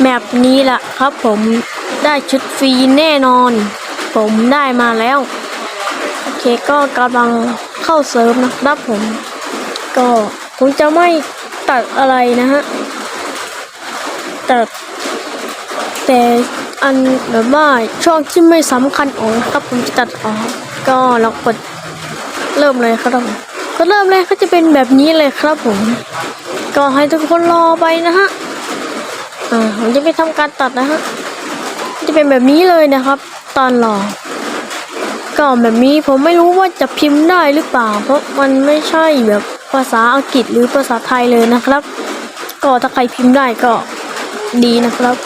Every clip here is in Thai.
แมปนี้แหละครับผมได้ชุดฟรีแน่นอน ผมได้มาแล้ว โอเคก็กำลังเข้าเซิร์ฟนะครับผม ก็ผมจะไม่ตัดอะไรนะฮะตัดแต่อันแบบว่าช่วงที่ไม่สำคัญออกครับผมจะตัดออก ก็เรากดเริ่มเลยครับผมก็เริ่มเลยก็จะเป็นแบบนี้เลยครับผม ก็ให้ทุกคนรอไปนะฮะ อ่าผมจะไปทำการตัดนะฮะจะเป็นแบบนี้เลยนะครับ ตอนรอก็แบบนี้ผมไม่รู้ว่าจะพิมพ์ได้หรือเปล่า เพราะมันไม่ใช่แบบภาษาอังกฤษหรือภาษาไทยเลยนะครับ ก็ถ้าใครพิมพ์ได้ก็ดีนะครับ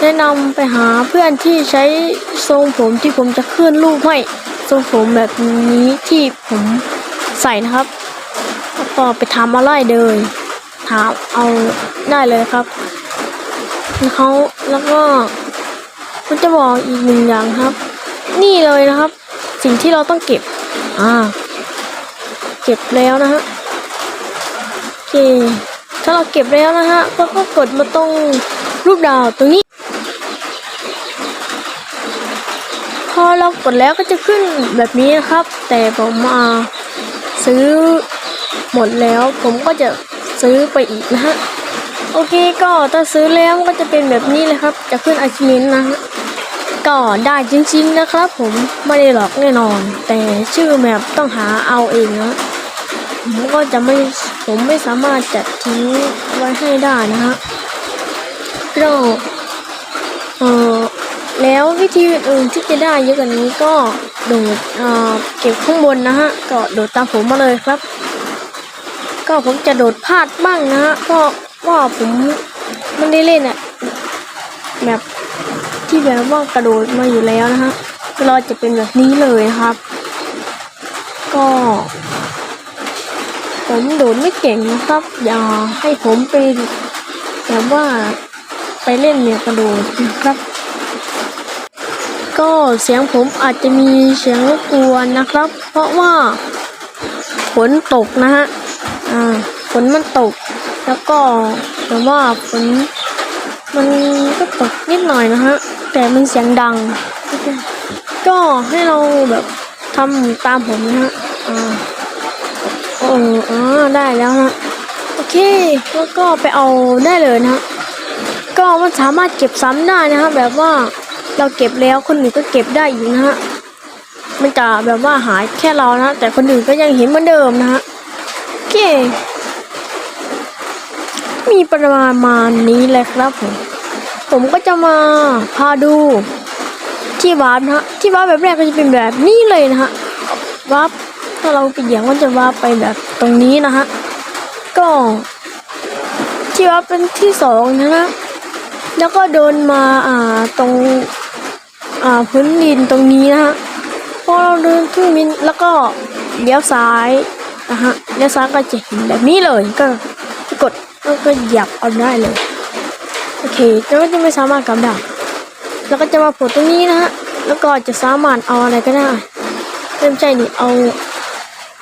แนะนำไปหาเพื่อนที่ใช้ทรงผมที่ผมจะขึ้นรูปให้ทรงผมแบบนี้ที่ผมใส่นะครับก็ไปทำอะไรเลย ถามเอาได้เลยครับเขาแล้วก็ผมจะบอกอีกหนึ่งอย่างครับ นี่เลยนะครับ สิ่งที่เราต้องเก็บ อ่า เก็บแล้วนะฮะโอเคถ้าเราเก็บแล้วนะฮะก็ก็กดมาตรงรูปดาวตรงนี้ พอเรากดแล้วก็จะขึ้นแบบนี้นะครับ แต่ผมมาซื้อหมดแล้วผมก็จะ ซื้อไปอีกนะฮะ โอเคก็ถ้าซื้อแล้วก็จะเป็นแบบนี้เลยครับ จะขึ้นอาชิเมนนะฮะก็ได้จริงๆนะครับ ผมไม่ได้หลอกแน่นอน แต่ชื่อแมปต้องหาเอาเองนะผมก็จะไม่ผมไม่สามารถจัดทิ้งไว้ให้ได้นะฮะก็เออแล้ววิธีอื่นที่จะได้เยอะกว่านี้ก็โดดเออเก็บข้างบนนะฮะก็โดดตามผมมาเลยครับ ก็ผมจะโดดพลาดบ้างนะเพราะว่าผมไม่ได้เล่นอะแบบที่แบบว่ากระโดดมาอยู่แล้วนะฮะเราจะเป็นแบบนี้เลยนะครับ ก็ ผมโดดไม่เก่งนะครับ อย่าให้ผมไปแบบว่าไปเล่นเนี่ยกระโดดนะครับ ก็เสียงผมอาจจะมีเสียงรบกวนนะครับ เพราะว่าฝนตกนะฮะ อ่าฝนมันตก แล้วก็แต่ว่าฝนมันก็ตกนิดหน่อยนะฮะ แต่มันเสียงดัง ก็ให้เราแบบทำตามผมนะฮะอ่าโอ้อ่าได้แล้วฮะโอเคแล้วก็ไปเอาได้เลยนะฮะก็มันสามารถเก็บซ้ำได้นะฮะแบบว่าเราเก็บแล้วคนอื่นก็เก็บได้อีกนะฮะมันจะแบบว่าหายแค่เรานะ แต่คนอื่นก็ยังเห็นเหมือนเดิมนะฮะ เค มีประมาณนี้เลยครับผม ผมก็จะมาพาดูที่วาร์ปนะฮะ ที่วาร์ปแบบแรกก็จะเป็นแบบนี้เลยนะฮะวาร์ปถ้าเราไปเหยียบก็จะวาร์ปไปแบบตรงนี้นะฮะ ก็ ที่วาร์ปเป็นที่สองนะฮะ แล้วก็เดินมาอ่าตรงอ่าพื้นดินตรงนี้นะฮะพอเราเดินขึ้นมินแล้วก็เลี้ยวซ้าย นะฮะเลี้ยวซ้ายก็จะเห็นแบบนี้เลยก็กดแล้วก็เหยียบเอาได้เลย โอเคแล้วก็จะไม่สามารถกลับได้แล้วก็จะมาโผล่ตรงนี้นะฮะแล้วก็จะสามารถเอาอะไรก็ได้เริ่มใช่นี่เอา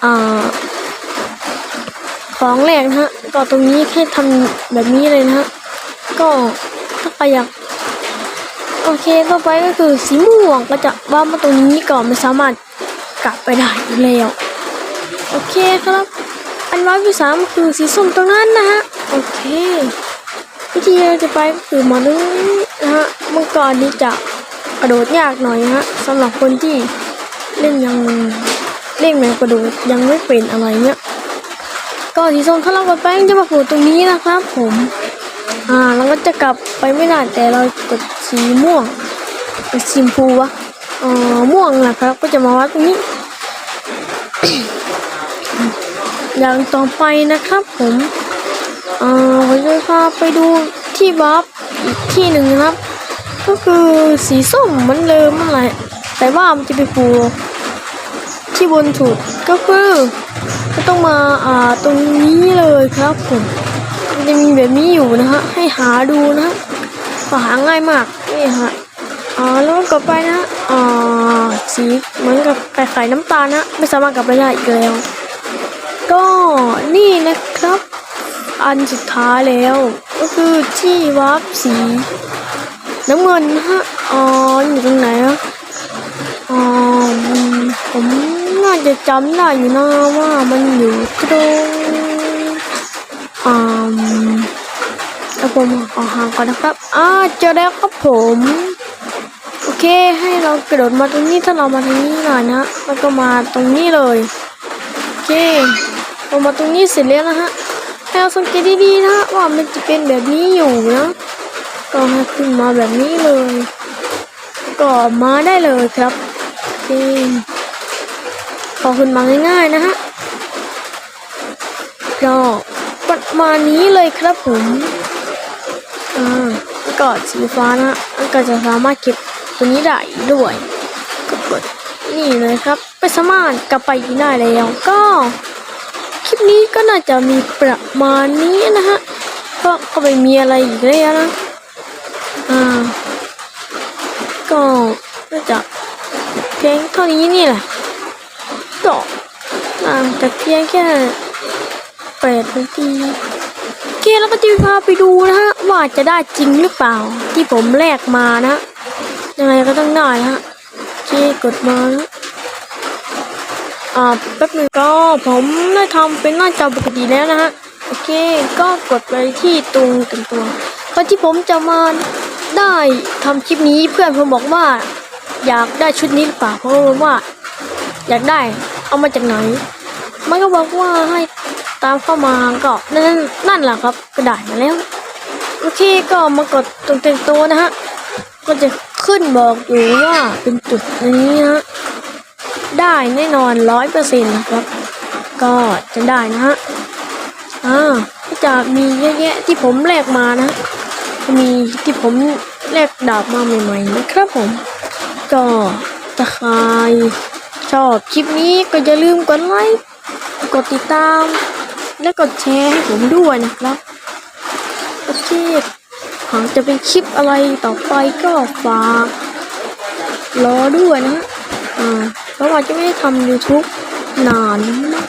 อ่าของแรกนะฮะก็ตรงนี้แค่ทำแบบนี้เลยนะฮะก็ถ้าใครอยากโอเคต่อไปก็คือสีม่วงก็จะว่ามาตรงนี้ก่อนไม่สามารถกลับไปได้อีกแล้ว โอเคครับ อันร้อยที่สามคือสีส้มตรงนั้นนะฮะ โอเควิธีเราจะไปก็คือมาตรงนี้นะฮะมื่อก่อนนี้จะกระโดดยากหน่อยฮะสำหรับคนที่เล่นยังเล่นแมวกระโดดยังไม่เป็นอะไรเนี้ยก็สีส้มถ้าเรากดไปมันจะมาโผล่ตรงนี้นะครับผมอ่าเราก็จะกลับไปไม่ได้แต่เรากดสีม่วงกดสีชมพูวะเอ่อม่วงนะครับ ก็จะมาวัดตรงนี้ อย่างต่อไปนะครับผมเอ่อผมจะพาไปดูที่บัฟอีกที่หนึ่งนะครับ ก็คือสีส้มเหมันเดิมนั่นแหละแต่ว่ามันจะไปโผล่ที่บนสุดก็คือก็ต้องมาอ่าตรงนี้เลยครับผมมันจะมีแบบนี้อยู่นะฮะให้หาดูนะฮะหาง่ายมากนี่ฮะอ่าแล้วกลับไปนะอ่าสีเหมือนกับไข่ไข่น้ำตาลนะ ไม่สามารถกลับไปได้อีกแล้ว ก็นี่นะครับ อันสุดท้ายแล้ว ก็คือที่วาร์ปสีน้ำเงินนะฮะอ๋ออยู่ตรงไหนอะอ๋อผมน่าจะจำได้อยู่นะว่ามันอยู่ตรงอ่าแล้วผมขอกห่างก่อนนะครับ อ่าเจอแล้วครับผม โอเค ให้เรากระโดดมาตรงนี้ถ้าเรามาตรงนี้หน่อยนะ แล้วก็มาตรงนี้เลย โอเค เรามาตรงนี้เสร็จแล้วนะฮะให้เราสังเกตดีๆนะฮะว่ามันจะเป็นแบบนี้อยู่นะก็ให้ขึ้นมาแบบนี้เลย ก็มาได้เลยครับโอเคพอขึ้นมาง่ายๆนะฮะก็ประมาณนี้เลยครับผมอ่าก็สีฟ้านะมันก็จะสามารถเก็บตัวนี้ได้ด้วยก็กดนี่เลยครับ ไปสามารถกลับไปได้แล้วก็ คลิปนี้ก็น่าจะมีประมาณนี้นะฮะก็ก็ไม่มีอะไรอีกแล้วนะอ่าก็น่าจะเพียงเท่านี้นี่แหละก็น่าจะเพียงแค่แปดนาทีโอเคแล้วก็จะพาไปดูนะฮะว่าจะได้จริงหรือเปล่า ที่ผมแลกมานะยังไงก็ต้องได้นะฮะโอเคกดมานะ อ่าแป๊บนึงก็ผมได้ทำเป็นหน้าจอปกติแล้วนะฮะ โอเค ก็กดไปที่ตรงต็มตัวก็ที่ผมจะมาได้ทำคลิปนี้เพื่อนผมบอกว่า อยากได้ชุดนี้หรือเปล่าเพราะว่า อยากได้เอามาจากไหน มันก็บอกว่าให้ตามเข้ามาก็นั่นนั่นแหละครับก็ได้มาแล้วโอเคก็มากดตรงเต็มตัวนะฮะก็จะขึ้นบอกอยู่ว่าเป็นจุดนี้นะฮะ ได้แน่นอนร้อยเปอร์เซ็นต์นะครับ ก็จะได้นะฮะอ่าก็จะมีเยอะแยะที่ผมแลกมานะมีที่ผมแลกดาบมาใหม่ๆนะครับผม ก็ถ้าใครชอบคลิปนี้ก็อย่าลืมกดไลค์กดติดตาม และกดแชร์ให้ผมด้วยนะครับโอเคหากจะเป็นคลิปอะไรต่อไปก็ฝากรอด้วยนะอ่า เพราะว่าจะไม่ได้ทำ YouTube นานนะ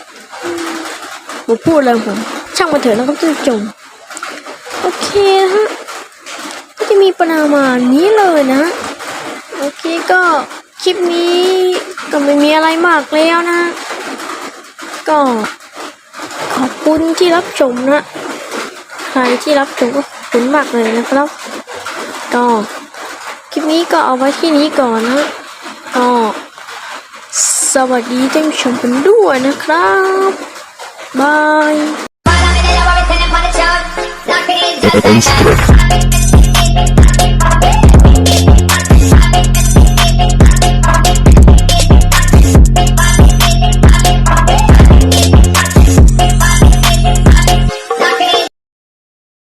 ผมพูดเลยผม ช่างมาเถอะนะครับท่านผู้ชมโอเคนะฮะก็จะมีประมาณนี้เลยนะโอเคก็คลิปนี้ก็ไม่มีอะไรมากแล้วนะ ก็ขอบคุณที่รับชมนะใครที่รับชมก็ขอบคุณมากเลยนะครับ ก็คลิปนี้ก็เอาไว้ที่นี้ก่อนนะก็ สวัสดีท่านผู้ชมกันด้วยนะครับ บาย Para me